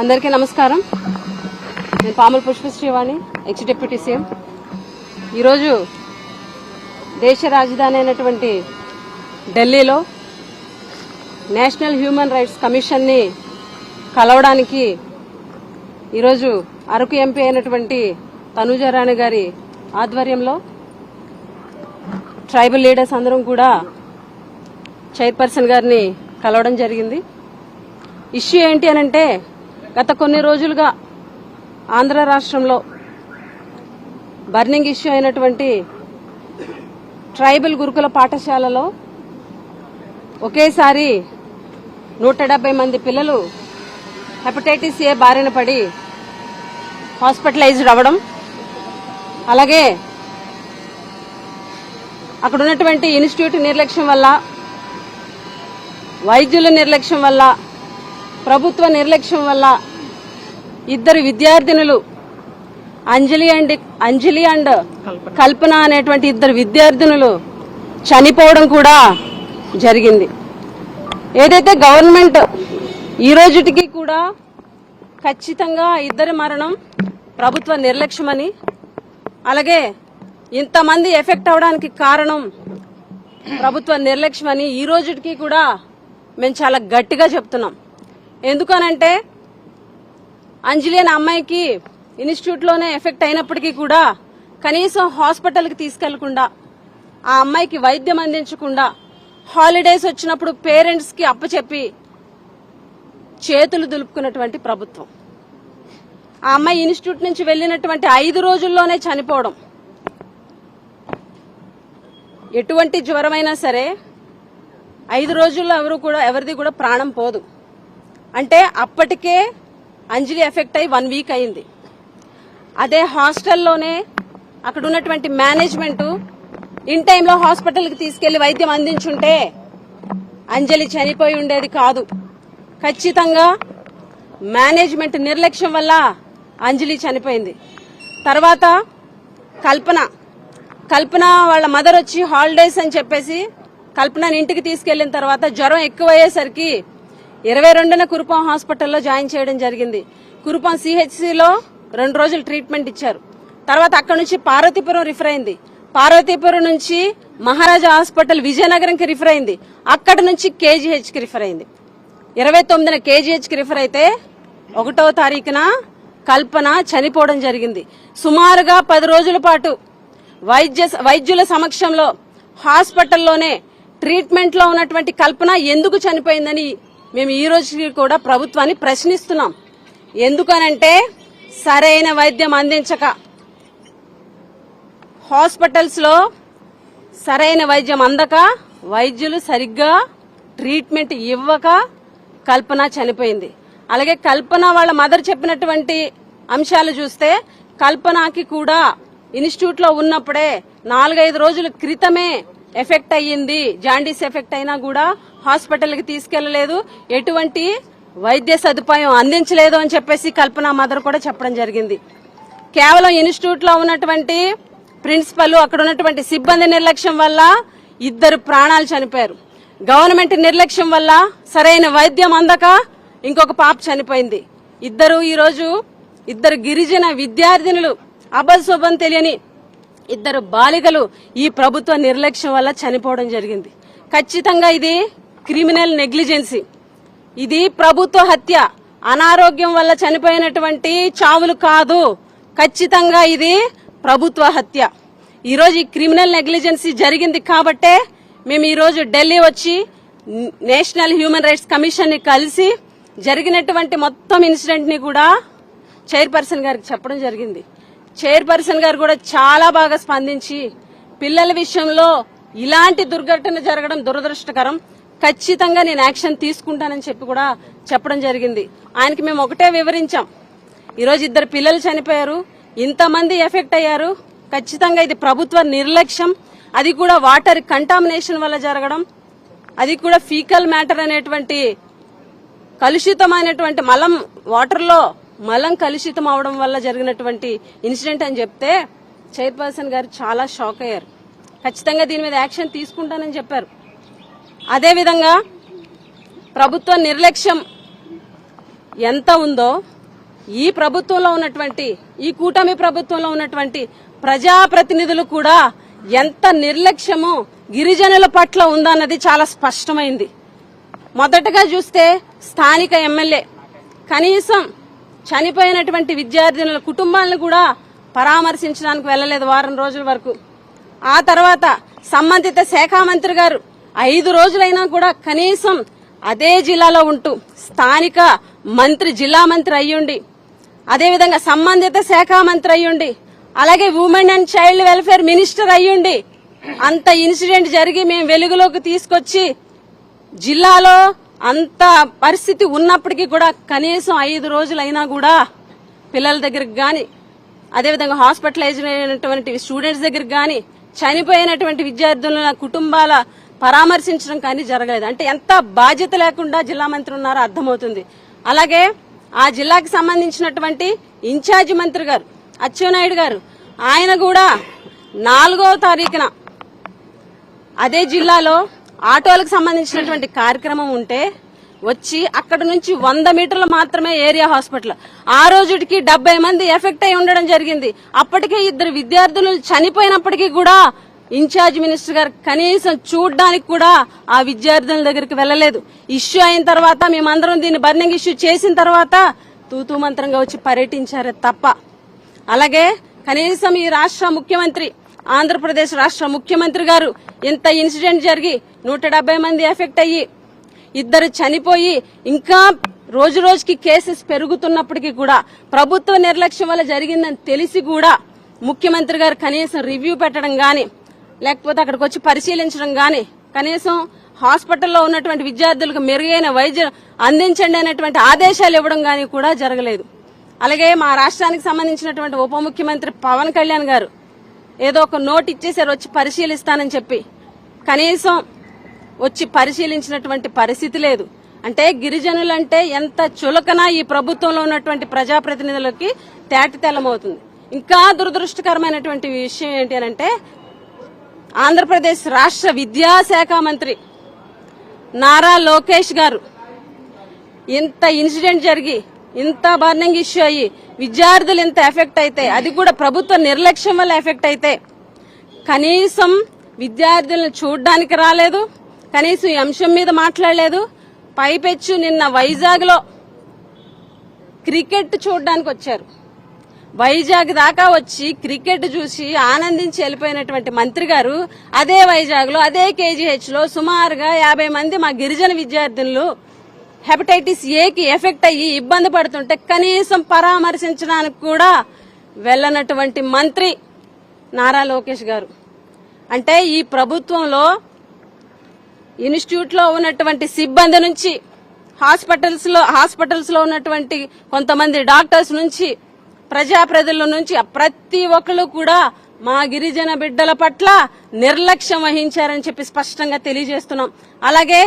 అందరికీ నమస్కారం. నేను Pamula Pushpasrivani ex deputy CM ఈరోజు దేశ రాజధాని అయినటువంటి ఢిల్లీలో నేషనల్ హ్యూమన్ రైట్స్ కమిషన్ని కలవడానికి ఈరోజు అరకు ఎంపీ అయినటువంటి తనూజారాణి గారి ఆధ్వర్యంలో ట్రైబల్ లీడర్స్ అందరం కూడా చైర్పర్సన్ గారిని కలవడం జరిగింది. ఇష్యూ ఏంటి అనంటే గత కొన్ని రోజులుగా ఆంధ్ర రాష్ట్రంలో బర్నింగ్ ఇష్యూ అయినటువంటి ట్రైబల్ గురుకుల పాఠశాలలో ఒకేసారి నూట డెబ్బై మంది పిల్లలు హెపటైటిస్ ఏ బారిన పడి హాస్పిటలైజ్డ్ అవ్వడం అలాగే అక్కడ ఉన్నటువంటి ఇన్స్టిట్యూట్ నిర్లక్ష్యం వల్ల వైద్యుల నిర్లక్ష్యం వల్ల ప్రభుత్వ నిర్లక్ష్యం వల్ల ఇద్దరు విద్యార్థినులు అంజలి అండ్ అంజలి అండ్ కల్పన. అనేటువంటి ఇద్దరు విద్యార్థినులు చనిపోవడం కూడా జరిగింది. ఏదైతే గవర్నమెంట్ ఈ రోజుటికి కూడా ఖచ్చితంగా ఇద్దరి మరణం ప్రభుత్వ నిర్లక్ష్యమని అలాగే ఇంతమంది ఎఫెక్ట్ అవడానికి కారణం ప్రభుత్వ నిర్లక్ష్యమని ఈ రోజుటికి కూడా మేము చాలా గట్టిగా చెప్తున్నాం. ఎందుకనంటే అంజలి అనే అమ్మాయికి ఇన్స్టిట్యూట్లోనే ఎఫెక్ట్ అయినప్పటికీ కూడా కనీసం హాస్పిటల్కి తీసుకెళ్ళకుండా ఆ అమ్మాయికి వైద్యం అందించకుండా హాలిడేస్ వచ్చినప్పుడు పేరెంట్స్కి అప్పచెప్పి చేతులు దులుపుకున్నటువంటి ప్రభుత్వం. ఆ అమ్మాయి ఇన్స్టిట్యూట్ నుంచి వెళ్ళినటువంటి ఐదు రోజుల్లోనే చనిపోవడం. ఎటువంటి జ్వరమైనా సరే ఐదు రోజుల్లో ఎవరు కూడా ఎవరిది కూడా ప్రాణం పోదు. అంటే అప్పటికే అంజలి ఎఫెక్ట్ అయి వన్ వీక్ అయింది. అదే హాస్టల్లోనే అక్కడ ఉన్నటువంటి మేనేజ్మెంట్ ఇన్ టైంలో హాస్పిటల్కి తీసుకెళ్ళి వైద్యం అందించుంటే అంజలి చనిపోయి ఉండేది కాదు. ఖచ్చితంగా మేనేజ్మెంట్ నిర్లక్ష్యం వల్ల అంజలి చనిపోయింది. తర్వాత కల్పన. కల్పన వాళ్ళ మదర్ వచ్చి హాలిడేస్ అని చెప్పేసి కల్పనని ఇంటికి తీసుకెళ్ళిన తర్వాత జ్వరం ఎక్కువయ్యేసరికి ఇరవై రెండున కురుపాం హాస్పిటల్లో జాయిన్ చేయడం జరిగింది. కురుపాం సిహెచ్సిలో రెండు రోజులు ట్రీట్మెంట్ ఇచ్చారు. తర్వాత అక్కడ నుంచి పార్వతీపురం రిఫర్ అయింది. పార్వతీపురం నుంచి మహారాజా హాస్పిటల్ విజయనగరంకి రిఫర్ అయింది. అక్కడ నుంచి కేజీహెచ్కి రిఫర్ అయింది. ఇరవై తొమ్మిదిన కేజీహెచ్కి రిఫర్ అయితే ఒకటో తారీఖున కల్పన చనిపోవడం జరిగింది. సుమారుగా పది రోజుల పాటు వైద్య వైద్యుల సమక్షంలో హాస్పిటల్లోనే ట్రీట్మెంట్లో ఉన్నటువంటి కల్పన ఎందుకు చనిపోయిందని మేము ఈ రోజుకి కూడా ప్రభుత్వాన్ని ప్రశ్నిస్తున్నాం. ఎందుకనంటే సరైన వైద్యం అందించక హాస్పిటల్స్లో సరైన వైద్యం అందక వైద్యులు సరిగ్గా ట్రీట్మెంట్ ఇవ్వక కల్పన చనిపోయింది. అలాగే కల్పన వాళ్ళ మదర్ చెప్పినటువంటి అంశాలు చూస్తే కల్పనకి కూడా ఇన్స్టిట్యూట్లో ఉన్నప్పుడే నాలుగైదు రోజుల క్రితమే ఎఫెక్ట్ అయ్యింది జాండీస్ ఎఫెక్ట్ అయినా కూడా హాస్పిటల్కి తీసుకెళ్ళలేదు ఎటువంటి వైద్య సదుపాయం అందించలేదు అని చెప్పేసి కల్పన మదర్ కూడా చెప్పడం జరిగింది. కేవలం ఇన్స్టిట్యూట్లో ఉన్నటువంటి ప్రిన్సిపల్ అక్కడ ఉన్నటువంటి సిబ్బంది నిర్లక్ష్యం వల్ల ఇద్దరు ప్రాణాలు చనిపోయారు. గవర్నమెంట్ నిర్లక్ష్యం వల్ల సరైన వైద్యం అందక ఇంకొక పాప చనిపోయింది. ఇద్దరు ఈరోజు ఇద్దరు గిరిజన విద్యార్థినులు అబశుభం తెలియని ఇద్దరు బాలికలు ఈ ప్రభుత్వ నిర్లక్ష్యం వల్ల చనిపోవడం జరిగింది. ఖచ్చితంగా ఇది క్రిమినల్ నెగ్లిజెన్సీ. ఇది ప్రభుత్వ హత్య. అనారోగ్యం వల్ల చనిపోయినటువంటి చావులు కాదు. ఖచ్చితంగా ఇది ప్రభుత్వ హత్య. ఈరోజు ఈ క్రిమినల్ నెగ్లిజెన్సీ జరిగింది కాబట్టే మేము ఈరోజు ఢిల్లీ వచ్చి నేషనల్ హ్యూమన్ రైట్స్ కమిషన్ని కలిసి జరిగినటువంటి మొత్తం ఇన్సిడెంట్ని కూడా చైర్పర్సన్ గారికి చెప్పడం జరిగింది. చైర్పర్సన్ గారు కూడా చాలా బాగా స్పందించి పిల్లల విషయంలో ఇలాంటి దుర్ఘటన జరగడం దురదృష్టకరం. ఖచ్చితంగా నేను యాక్షన్ తీసుకుంటానని చెప్పి కూడా చెప్పడం జరిగింది. ఆయనకి మేము ఒకటే వివరించాం. ఈరోజు ఇద్దరు పిల్లలు చనిపోయారు. ఇంతమంది ఎఫెక్ట్ అయ్యారు. ఖచ్చితంగా ఇది ప్రభుత్వ నిర్లక్ష్యం. అది కూడా వాటర్ కంటామినేషన్ వల్ల జరగడం. అది కూడా ఫీకల్ మ్యాటర్ అనేటువంటి కలుషితమైనటువంటి మలం వాటర్లో మలం కలుషితం అవడం వల్ల జరిగినటువంటి ఇన్సిడెంట్ అని చెప్తే చైర్పర్సన్ గారు చాలా షాక్ అయ్యారు. ఖచ్చితంగా దీని మీద యాక్షన్ తీసుకుంటానని చెప్పారు. అదేవిధంగా ప్రభుత్వ నిర్లక్ష్యం ఎంత ఉందో ఈ ప్రభుత్వంలో ఉన్నటువంటి ఈ కూటమి ప్రభుత్వంలో ఉన్నటువంటి ప్రజాప్రతినిధులు కూడా ఎంత నిర్లక్ష్యము గిరిజనుల పట్ల ఉందన్నది చాలా స్పష్టమైంది. మొదటగా చూస్తే స్థానిక ఎమ్మెల్యే కనీసం చనిపోయినటువంటి విద్యార్థినుల కుటుంబాలను కూడా పరామర్శించడానికి వెళ్ళలేదు వారం రోజుల వరకు. ఆ తర్వాత సంబంధిత శాఖ మంత్రి గారు ఐదు రోజులైనా కూడా కనీసం అదే జిల్లాలో ఉంటూ స్థానిక మంత్రి జిల్లా మంత్రి అయ్యుండి అదేవిధంగా సంబంధిత శాఖ మంత్రి అయ్యుండి అలాగే women and child welfare minister అయ్యుండి అంత ఇన్సిడెంట్ జరిగి మేము వెలుగులోకి తీసుకొచ్చి జిల్లాలో అంత పరిస్థితి ఉన్నప్పటికీ కూడా కనీసం ఐదు రోజులైనా కూడా పిల్లల దగ్గరికి కానీ అదేవిధంగా హాస్పిటలైజ్ అయినటువంటి స్టూడెంట్స్ దగ్గరికి కానీ చనిపోయినటువంటి విద్యార్థుల కుటుంబాల పరామర్శించడం కానీ జరగలేదు. అంటే ఎంత బాధ్యత లేకుండా జిల్లా మంత్రి ఉన్నారో అర్థమవుతుంది. అలాగే ఆ జిల్లాకి సంబంధించినటువంటి ఇన్ఛార్జి మంత్రి గారు అచ్చెన్నాయుడు గారు ఆయన కూడా నాలుగో తారీఖున అదే జిల్లాలో ఆటోలకు సంబంధించినటువంటి కార్యక్రమం ఉంటే వచ్చి అక్కడ నుంచి వంద మీటర్లు మాత్రమే ఏరియా హాస్పిటల్. ఆ రోజుకి డెబ్బై మంది ఎఫెక్ట్ అయి ఉండడం జరిగింది. అప్పటికే ఇద్దరు విద్యార్థులు చనిపోయినప్పటికీ కూడా ఇన్ఛార్జ్ మినిస్టర్ గారు కనీసం చూడడానికి కూడా ఆ విద్యార్థుల దగ్గరికి వెళ్ళలేదు. ఇష్యూ అయిన తర్వాత మేమందరం దీన్ని బర్నింగ్ ఇష్యూ చేసిన తర్వాత తూతూ మంత్రంగా వచ్చి పర్యటించారే తప్ప. అలాగే కనీసం ఈ రాష్ట్ర ముఖ్యమంత్రి ఆంధ్రప్రదేశ్ రాష్ట్ర ముఖ్యమంత్రి గారు ఇంత ఇన్సిడెంట్ జరిగి నూట మంది ఎఫెక్ట్ అయ్యి ఇద్దరు చనిపోయి ఇంకా రోజు రోజుకి కేసెస్ పెరుగుతున్నప్పటికీ కూడా ప్రభుత్వ నిర్లక్ష్యం వల్ల జరిగిందని తెలిసి కూడా ముఖ్యమంత్రి గారు కనీసం రివ్యూ పెట్టడం గాని లేకపోతే అక్కడికి వచ్చి పరిశీలించడం గాని కనీసం హాస్పిటల్లో ఉన్నటువంటి విద్యార్థులకు మెరుగైన వైద్యం అందించండి అనేటువంటి ఆదేశాలు ఇవ్వడం గాని కూడా జరగలేదు. అలాగే మా రాష్ట్రానికి సంబంధించినటువంటి ఉప ముఖ్యమంత్రి పవన్ కళ్యాణ్ గారు ఏదో ఒక నోట్ ఇచ్చేసారు వచ్చి పరిశీలిస్తానని చెప్పి. కనీసం వచ్చి పరిశీలించినటువంటి పరిస్థితి లేదు. అంటే గిరిజనులంటే ఎంత చులకన ఈ ప్రభుత్వంలో ఉన్నటువంటి ప్రజాప్రతినిధులకి తేటతెల్లమవుతుంది ఇంకా దురదృష్టకరమైనటువంటి విషయం ఏంటి అని అంటే ఆంధ్రప్రదేశ్ రాష్ట్ర విద్యాశాఖ మంత్రి నారా లోకేష్ గారు ఇంత ఇన్సిడెంట్ జరిగి ఇంత బర్నింగ్ ఇష్యూ అయ్యి విద్యార్థులు ఇంత ఎఫెక్ట్ అయితే అది కూడా ప్రభుత్వ నిర్లక్ష్యం వల్ల ఎఫెక్ట్ అయితే కనీసం విద్యార్థులను చూడడానికి రాలేదు కనీసం ఈ అంశం మీద మాట్లాడలేదు. పైపెచ్చు నిన్న వైజాగ్లో క్రికెట్ చూడడానికి వచ్చారు. వైజాగ్ దాకా వచ్చి క్రికెట్ చూసి ఆనందించి వెళ్ళిపోయినటువంటి మంత్రి గారు అదే వైజాగ్లో అదే కేజీహెచ్లో సుమారుగా యాభై మంది మా గిరిజన విద్యార్థులు హెపటైటిస్ ఏకి ఎఫెక్ట్ అయ్యి ఇబ్బంది పడుతుంటే కనీసం పరామర్శించడానికి కూడా వెళ్ళనటువంటి మంత్రి నారా లోకేష్ గారు. అంటే ఈ ప్రభుత్వంలో ఇన్స్టిట్యూట్లో ఉన్నటువంటి సిబ్బంది నుంచి హాస్పిటల్స్లో హాస్పిటల్స్లో ఉన్నటువంటి కొంతమంది డాక్టర్స్ నుంచి ప్రజాప్రతినిధుల నుంచి ప్రతి ఒక్కరు కూడా మా గిరిజన బిడ్డల పట్ల నిర్లక్ష్యం వహించారని చెప్పి స్పష్టంగా తెలియజేస్తున్నాం. అలాగే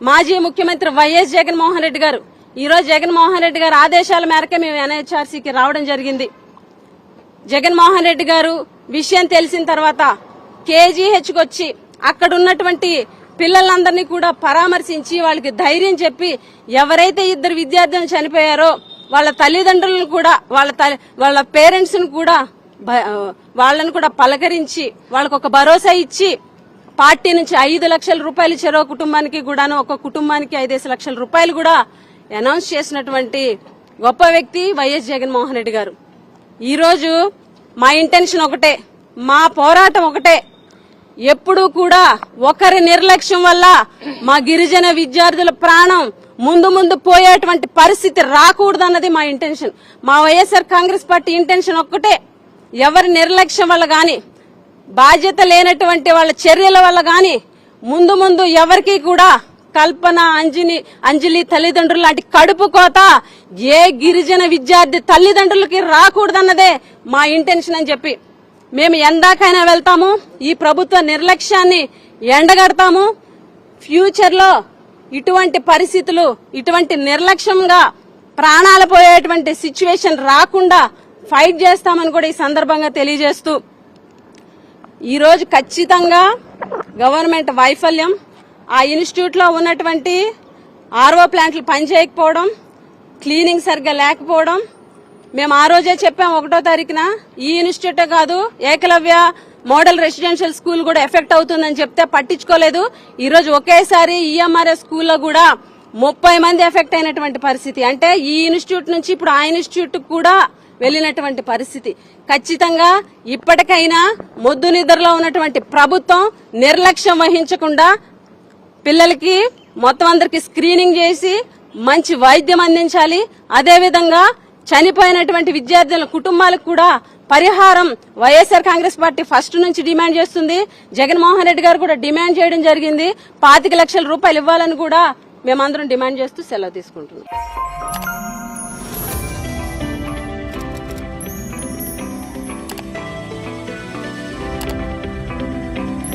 మాజీ ముఖ్యమంత్రి వైఎస్ జగన్మోహన్ రెడ్డి గారు. ఈరోజు జగన్మోహన్ రెడ్డి గారు ఆదేశాల మేరకే మేము ఎన్హెచ్ఆర్సీకి రావడం జరిగింది. జగన్మోహన్ రెడ్డి గారు విషయం తెలిసిన తర్వాత కేజీహెచ్కి వచ్చి అక్కడ ఉన్నటువంటి పిల్లలందరినీ కూడా పరామర్శించి వాళ్ళకి ధైర్యం చెప్పి ఎవరైతే ఇద్దరు విద్యార్థులు చనిపోయారో వాళ్ళ తల్లిదండ్రులను కూడా వాళ్ళ వాళ్ళ పేరెంట్స్ను కూడా భ- వాళ్ళని కూడా పలకరించి వాళ్ళకు ఒక భరోసా ఇచ్చి పార్టీ నుంచి ఐదు లక్షల రూపాయలు చెరో కుటుంబానికి కూడాను ఒక కుటుంబానికి ఐదేసి లక్షల రూపాయలు కూడా అనౌన్స్ చేసినటువంటి గొప్ప వ్యక్తి వైఎస్ జగన్మోహన్ రెడ్డి గారు. ఈరోజు మా ఇంటెన్షన్ ఒకటే మా పోరాటం ఒకటే. ఎప్పుడూ కూడా ఒకరి నిర్లక్ష్యం వల్ల మా గిరిజన విద్యార్థుల ప్రాణం ముందు ముందు పోయేటువంటి పరిస్థితి రాకూడదన్నది మా ఇంటెన్షన్. మా వైఎస్ఆర్ కాంగ్రెస్ పార్టీ ఇంటెన్షన్ ఒక్కటే ఎవరి నిర్లక్ష్యం వల్ల కానీ బాధ్యత లేనటువంటి వాళ్ళ చర్యల వల్ల గాని ముందు ముందు ఎవరికి కూడా కల్పన అంజని అంజలి తల్లిదండ్రులు లాంటి కడుపు కోత ఏ గిరిజన విద్యార్థి తల్లిదండ్రులకి రాకూడదన్నదే మా ఇంటెన్షన్ అని చెప్పి మేము ఎందాకైనా వెళ్తాము ఈ ప్రభుత్వ నిర్లక్ష్యాన్ని ఎండగడతాము ఫ్యూచర్లో ఇటువంటి పరిస్థితులు ఇటువంటి నిర్లక్ష్యంగా ప్రాణాలు పోయేటువంటి సిచ్యువేషన్ రాకుండా ఫైట్ చేస్తామని కూడా ఈ సందర్భంగా తెలియజేస్తూ ఈరోజు ఖచ్చితంగా గవర్నమెంట్ వైఫల్యం. ఆ ఇన్స్టిట్యూట్లో ఉన్నటువంటి ఆర్ఓ ప్లాంట్లు పనిచేయకపోవడం క్లీనింగ్ సరిగ్గా లేకపోవడం మేము ఆ రోజే చెప్పాం ఒకటో తారీఖున ఈ ఇన్స్టిట్యూటే కాదు ఏకలవ్య మోడల్ రెసిడెన్షియల్ స్కూల్ కూడా ఎఫెక్ట్ అవుతుందని చెప్తే పట్టించుకోలేదు. ఈరోజు ఒకేసారి ఈఎంఆర్ఎస్ స్కూల్లో కూడా ముప్పై మంది ఎఫెక్ట్ అయినటువంటి పరిస్థితి. అంటే ఈ ఇన్స్టిట్యూట్ నుంచి ఇప్పుడు ఆ ఇన్స్టిట్యూట్ కూడా వెళ్ళినటువంటి పరిస్థితి. ఖచ్చితంగా ఇప్పటికైనా మొద్దు నిద్రలో ఉన్నటువంటి ప్రభుత్వం నిర్లక్ష్యం వహించకుండా పిల్లలకి మొత్తం అందరికి స్క్రీనింగ్ చేసి మంచి వైద్యం అందించాలి. అదేవిధంగా చనిపోయినటువంటి విద్యార్థుల కుటుంబాలకు కూడా పరిహారం వైఎస్ఆర్ కాంగ్రెస్ పార్టీ ఫస్ట్ నుంచి డిమాండ్ చేస్తుంది. జగన్మోహన్ రెడ్డి గారు కూడా డిమాండ్ చేయడం జరిగింది. పాతిక లక్షల రూపాయలు ఇవ్వాలని కూడా మేమందరం డిమాండ్ చేస్తూ సెలవు తీసుకుంటున్నాం.